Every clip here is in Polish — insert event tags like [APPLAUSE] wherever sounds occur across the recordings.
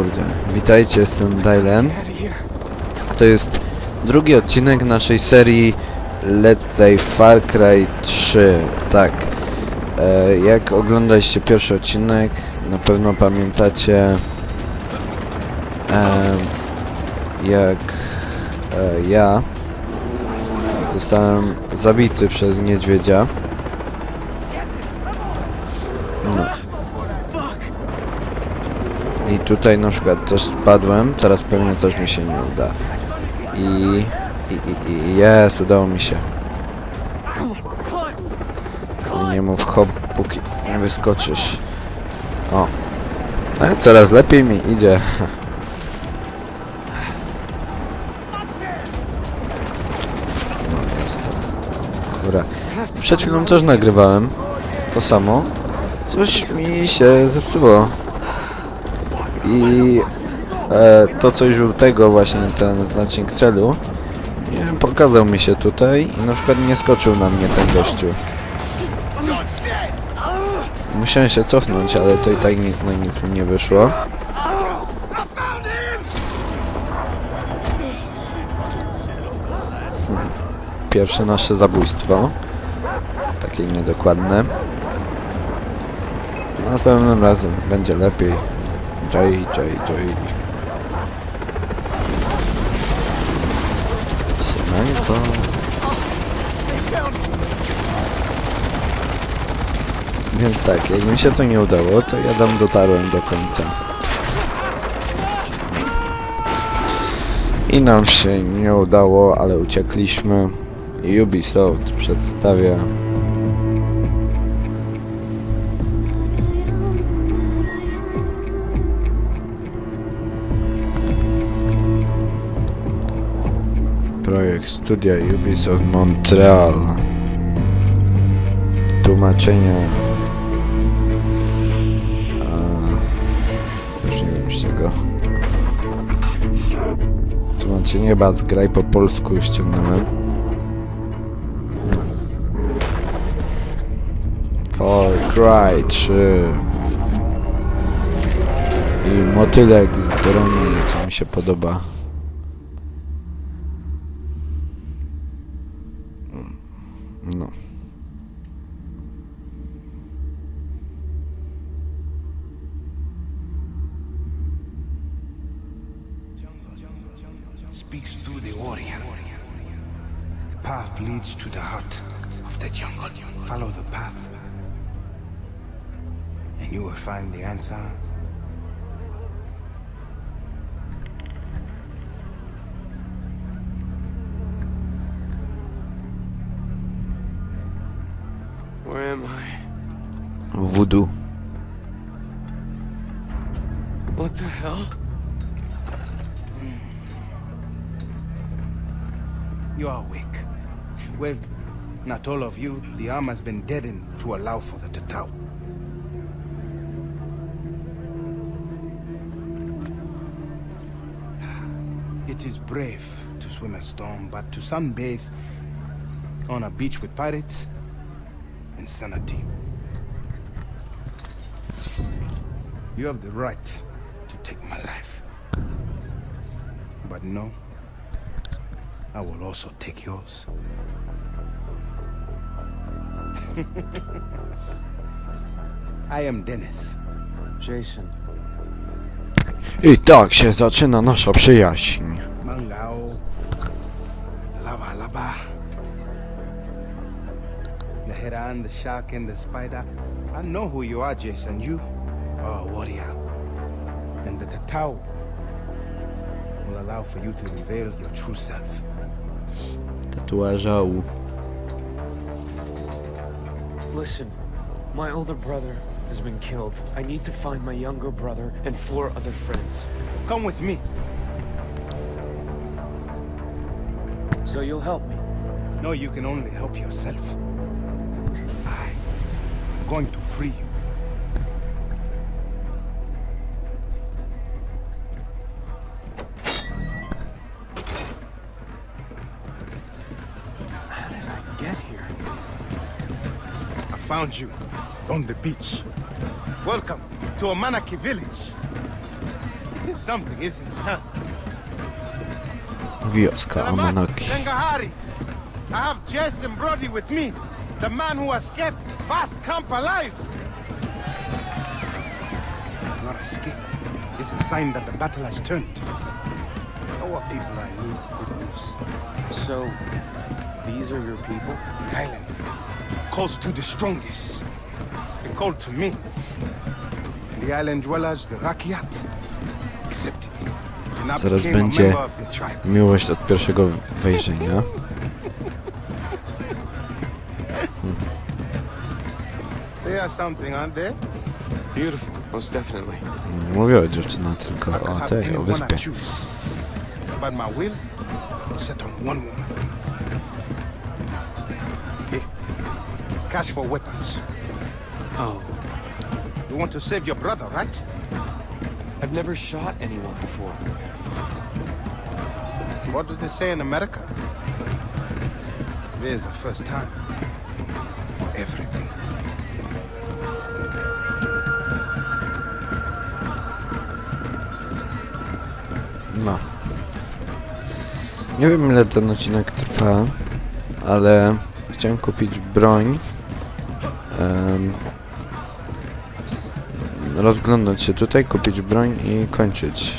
kurde. Witajcie, jestem Dylan. To jest drugi odcinek naszej serii Let's Play Far Cry 3. Tak. E, jak oglądaliście pierwszy odcinek, na pewno pamiętacie e, jak e, ja zostałem zabity przez niedźwiedzia. Tutaj na przykład też spadłem, teraz pewnie też mi się nie uda. I... I, i, jest, udało mi się. Nie mów hop, póki nie wyskoczysz. O. Ale coraz lepiej mi idzie. No jest to. Dobra. Przed chwilą też nagrywałem to samo. Coś mi się zepsuło. I e, to coś żółtego, właśnie ten znacznik celu, nie pokazał mi się tutaj i na przykład nie skoczył na mnie ten gościu. Musiałem się cofnąć, ale to i tak nic, no nic mi nie wyszło. Pierwsze nasze zabójstwo. Takie niedokładne. Następnym razem będzie lepiej. Jay, Jay, Jay. Siemanko. Więc tak, jak mi się to nie udało, to ja tam dotarłem do końca. I nam się nie udało, ale uciekliśmy. Ubisoft przedstawia projekt studia Ubisoft Montreal. Tłumaczenia. Już nie wiem czego. Tłumaczenie chyba z graj po polsku ściągnąłem. Far Cry 3 i motylek z broni, co mi się podoba. Path leads to the heart of the jungle. Follow the path, and you will find the answer. Where am I? Voodoo. Well, not all of you. The arm has been deadened to allow for the Tatao. It is brave to swim a storm, but to sunbathe on a beach with pirates, insanity. You have the right to take my life. But no, I will also take yours. [LAUGHS] I am Dennis. Jason. I tak się zaczyna nasza przyjaźń. Mangao. Lava Lava. The Heran, the Shark, and the Spider. I know who you are, Jason. You are a warrior. And the Tatao will allow for you to reveal your true self. Tatuażału. Listen, my older brother has been killed. I need to find my younger brother and four other friends. Come with me. So you'll help me. No, you can only help yourself. I am going to free you. Found you on the beach. Welcome to Omanaki village. It is something, isn't it, huh? Wioska Salamat, Amanaki. Tengahari. I have Jess and Brody with me. The man who escaped Vast Camp alive. Your escape is a sign that the battle has turned. Our people are in need of good news. So, these are your people? The island calls to the strongest. It called to me. The island dwellers, the Rakyat, accepted. And I Zaraz became a będzie- member of the tribe. Miłość od pierwszego wejrzenia. [LAUGHS] They are something, aren't they? Beautiful, most definitely. Nie mówiła dziewczyna tylko I could o have tej, o anyone wyspie. Choose. But my will is set on one woman. Cash for weapons. Oh, You want to save your brother, right? I've never shot anyone before. What do they say in America? There's a first time for everything. No. Nie wiem ile ten odcinek trwa, ale chciałem kupić broń. Rozglądać się tutaj, kupić broń i kończyć.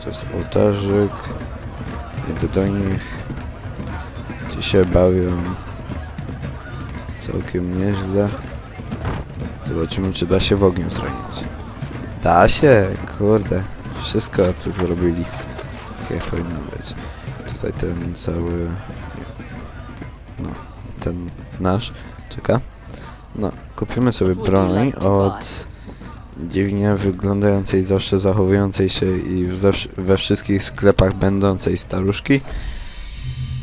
To jest ołtarzyk. Idę do nich. Ci się bawią. Całkiem nieźle. Zobaczymy czy da się w ogniu zranić. Da się, kurde. Wszystko tu zrobili. Jak powinno być. Tutaj ten cały... No, ten nasz czeka. No, kupimy sobie broń od dziwnie wyglądającej, zawsze zachowującej się i we wszystkich sklepach będącej staruszki.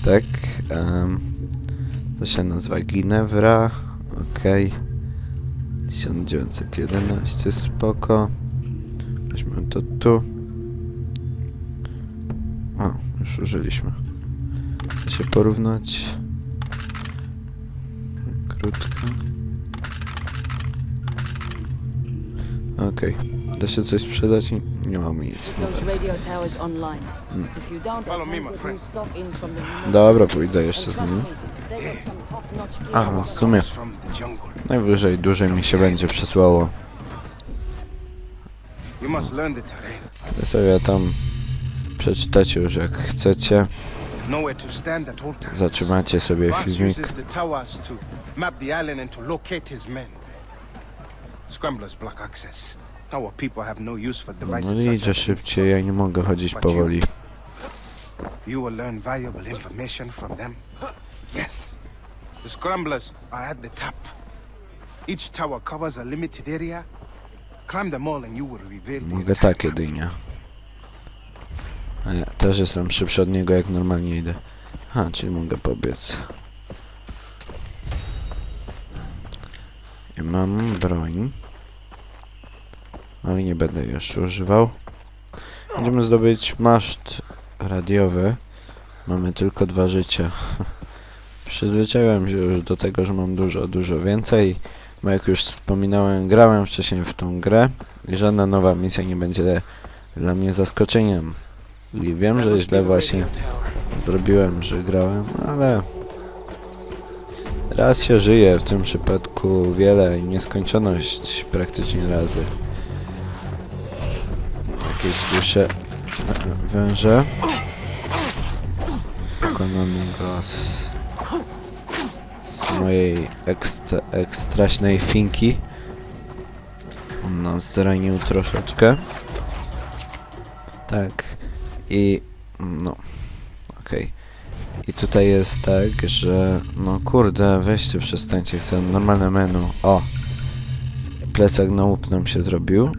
Tak. em, to się nazywa Ginevra. Okej. 1911, spoko. Weźmy to tu. O, już użyliśmy. Da się porównać. Krótko. Okej. Da się coś sprzedać? Nie- Nie mamy nic. No tak. Mm. Dobra, pójdę jeszcze z nim. gear. Aha, w sumie. Najwyżej dłużej mi się będzie przesłało. Wy sobie tam przeczytacie już jak chcecie. Know where to stand at all times. Zatrzymacie sobie Vance filmik. uses the towers to map the island and to locate his men. Scramblers block access. Our people have no use for devices such as these. szybciej, ja nie mogę chodzić powoli. You will learn valuable information from them. Yes. The scramblers are at the top. Each tower covers a limited area. Climb them all and you will reveal the Mogę entire tak map. A ja też jestem szybszy od niego jak normalnie idę. Ha, czyli mogę pobiec. I mam broń. Ale nie będę jeszcze używał. Będziemy zdobyć maszt radiowy. Mamy tylko dwa życia. [LAUGHS] Przyzwyczaiłem się już do tego, że mam dużo, dużo więcej. Bo jak już wspominałem, grałem wcześniej w tą grę i żadna nowa misja nie będzie dla mnie zaskoczeniem. I wiem, że źle właśnie zrobiłem, że grałem, ale raz się żyje, w tym przypadku wiele i nieskończoność praktycznie razy. Jakieś słyszę e, węże. Pokonamy go z, z mojej ekstra, ekstraśnej finki. On nas zranił troszeczkę. Tak. I no. Okej. I tutaj jest tak, że no kurde, weźcie przestańcie, chcę normalne menu. O! Plecak na łup nam się zrobił.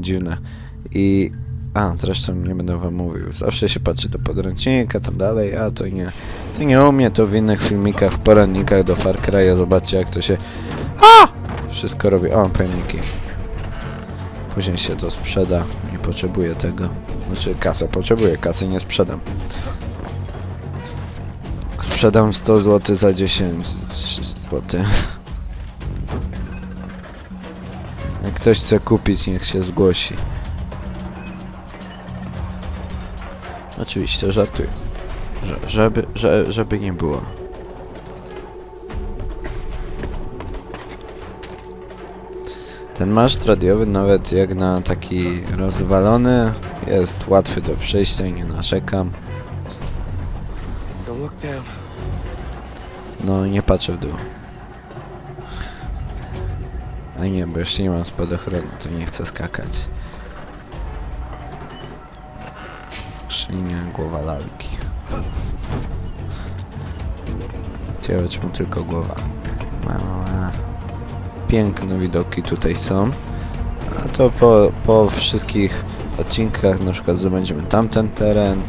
Dziwne. I a, zresztą nie będę wam mówił. Zawsze się patrzy do podręcznika, tam dalej, a to nie. To nie u mnie, to w innych filmikach, poradnikach do Far Cry'a. Zobaczcie jak to się... A! Wszystko robi. O, pojemniki. Później się to sprzeda. Nie potrzebuję tego. Znaczy kasę potrzebuję, kasy nie sprzedam. Sprzedam 100 zł za 10 zł. Jak ktoś chce kupić, niech się zgłosi. Oczywiście, żartuję. Że, żeby, że, żeby nie było. Ten maszt radiowy nawet jak na taki rozwalony jest łatwy do przejścia i nie narzekam. No nie patrzę w dół. A nie, bo jeszcze nie mam spadochronu, to nie chcę skakać. Skrzynia, głowa lalki. Ciekawe czemu tylko głowa. Mała. Piękne widoki tutaj są. A to po, po wszystkich odcinkach na przykład zdobędziemy tamten teren.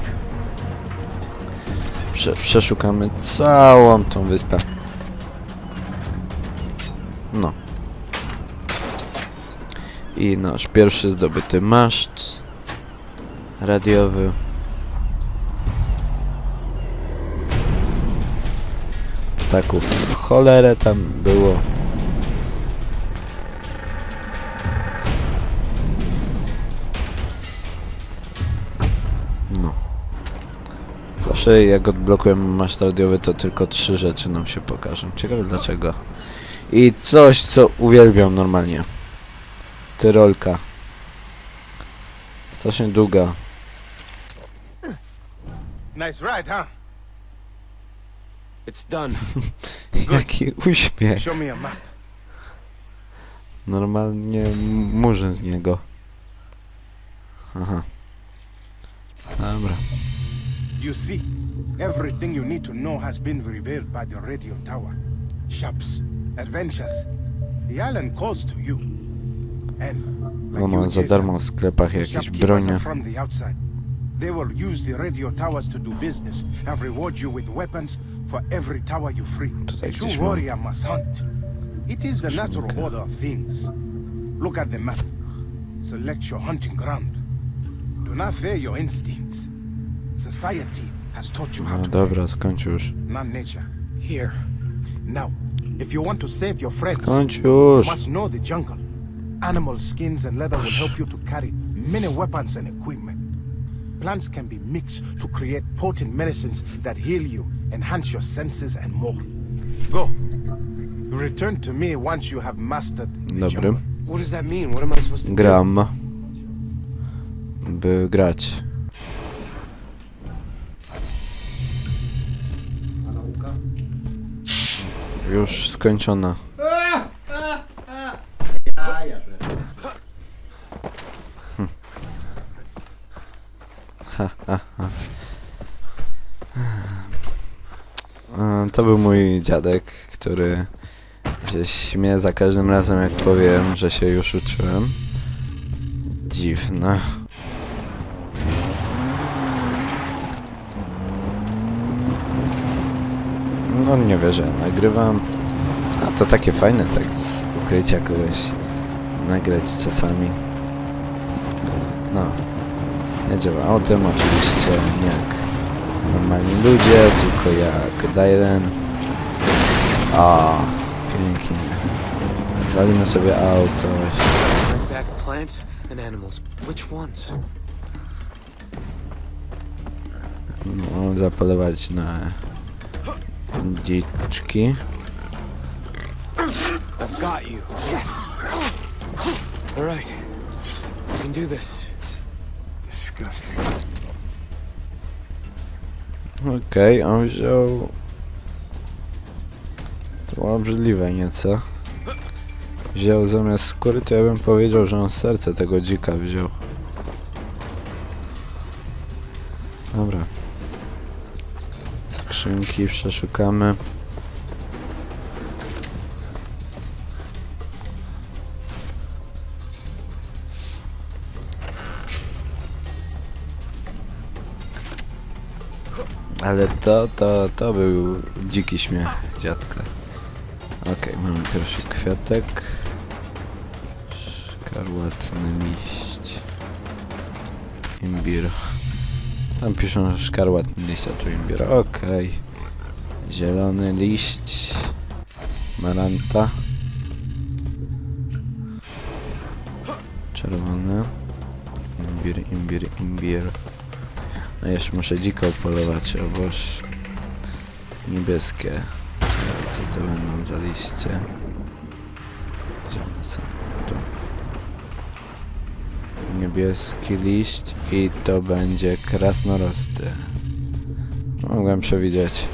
Prze przeszukamy całą tą wyspę. No. I nasz pierwszy zdobyty maszt radiowy. Ptaków w cholerę tam było. Zawsze jak odblokujemy maszt radiowy, to tylko trzy rzeczy nam się pokażą. Ciekawe dlaczego. I coś, co uwielbiam normalnie. Tyrolka. Strasznie długa. Nice ride, huh? It's done. [LAUGHS] Jaki uśmiech. Show me a map. Normalnie murzyn z niego. Aha. Dobra. You see, everything you need to know has been revealed by the radio tower. Shops, adventures. The island calls to you. And like Ono you, za Jason, darmo w sklepach jakieś bronie. from the outside. They will use the radio towers to do business and reward you with weapons for every tower you free. A true warrior must hunt. It is the natural order of things. Look at the map. Select your hunting ground. Do not fear your instincts. Society has taught you how No to dobra, skończ już. fight, not nature. Here. Now, if you want to save your friends, Skończ you must know the jungle. Animal skins and leather will help you to carry many weapons and equipment. Plants can be mixed to create potent medicines that heal you, enhance your senses, and more. Go. Return to me once you have mastered the Dobry. What does that mean? What am I supposed to do? Gram. By grać. Już skończona. Hm. E, To był mój dziadek, który się śmieje za każdym razem jak powiem, że się już uczyłem. Dziwne. No nie wie, że nagrywam. A to takie fajne tak z ukrycia kogoś nagrać czasami. No. Jedziemy autem oczywiście nie jak normalni ludzie, tylko jak Dylan. A, pięknie. Zwalimy sobie auto. Bring back plants and animals. Which ones? No, zapolować na dziczki. I've got you. Yes. All right. You can do this. Disgusting. Okej, on wziął... To było obrzydliwe nieco. Wziął zamiast skóry, to ja bym powiedział, że on serce tego dzika wziął. Dobra. Skrzynki przeszukamy. Ale to, to, to był dziki śmiech dziadka. Okej, mamy pierwszy kwiatek. Szkarłatny liść. Imbir. Tam piszą szkarłatny liść, a tu imbir. Okej. Zielony liść. Maranta. Czerwony. Imbir, imbir, imbir. No jeszcze muszę dziko polować, o boż. Niebieskie. Co to będą za liście? Gdzie one są? Tu. Niebieski liść i to będzie krasnorosty. Mogłem przewidzieć.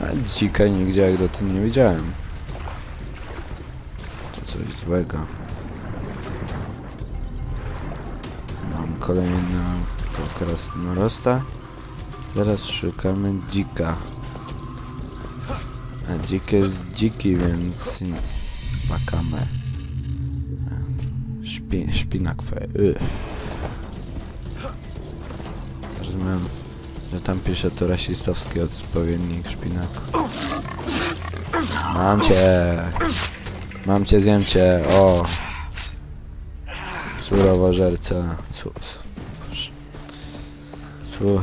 A dzika nigdzie jak dotąd nie widziałem. To coś złego. Mam kolejną krasnorosta. Teraz szukamy dzika. A dzik jest dziki, więc bakamy. Szpi, szpinak fe. Y. Rozumiem, że tam pisze to rasistowski odpowiednik szpinaku. Mam cię! Mam cię, zjem cię, o! Surowożerca. Su, su, su,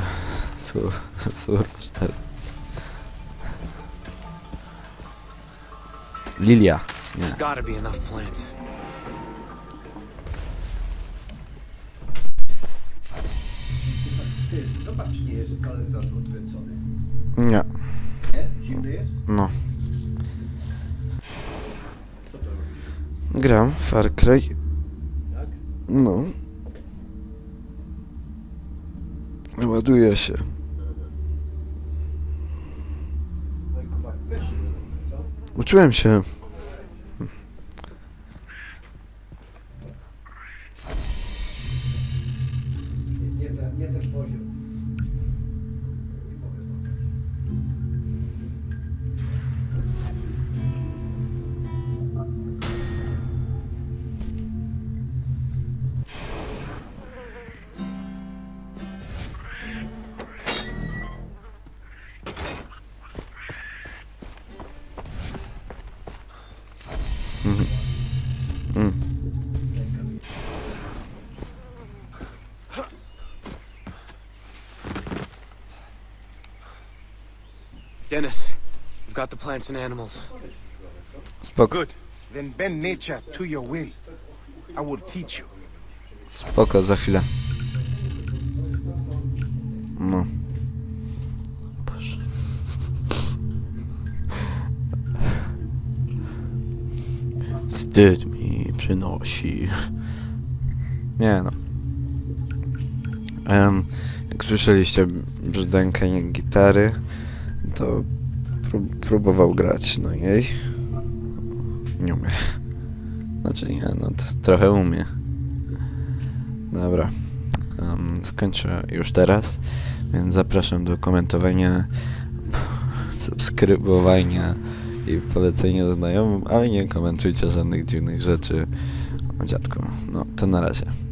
su, surowożerca. Lilia. Nie. Zobacz, nie jest kalendarium odkręcony. Nie. Nie? Zimny jest? No. Co to robisz? Gram Far Cry. Tak? No. Ładuje się. No i Kuba, weź się do co? Uczyłem się. Mm. Dennis, we've got the plants and animals. Spoko, Good. Then bend nature to your will. I will teach you. spoko, za chwilę. Wstyd mi przynosi. Nie no. Em, jak słyszeliście brzdękanie gitary, to prób próbował grać, no jej. Nie umie. Znaczy nie, no to trochę umie. Dobra. Um, skończę już teraz, więc zapraszam do komentowania, subskrybowania i polecenia znajomym, ale nie komentujcie żadnych dziwnych rzeczy. O dziadku, no to na razie.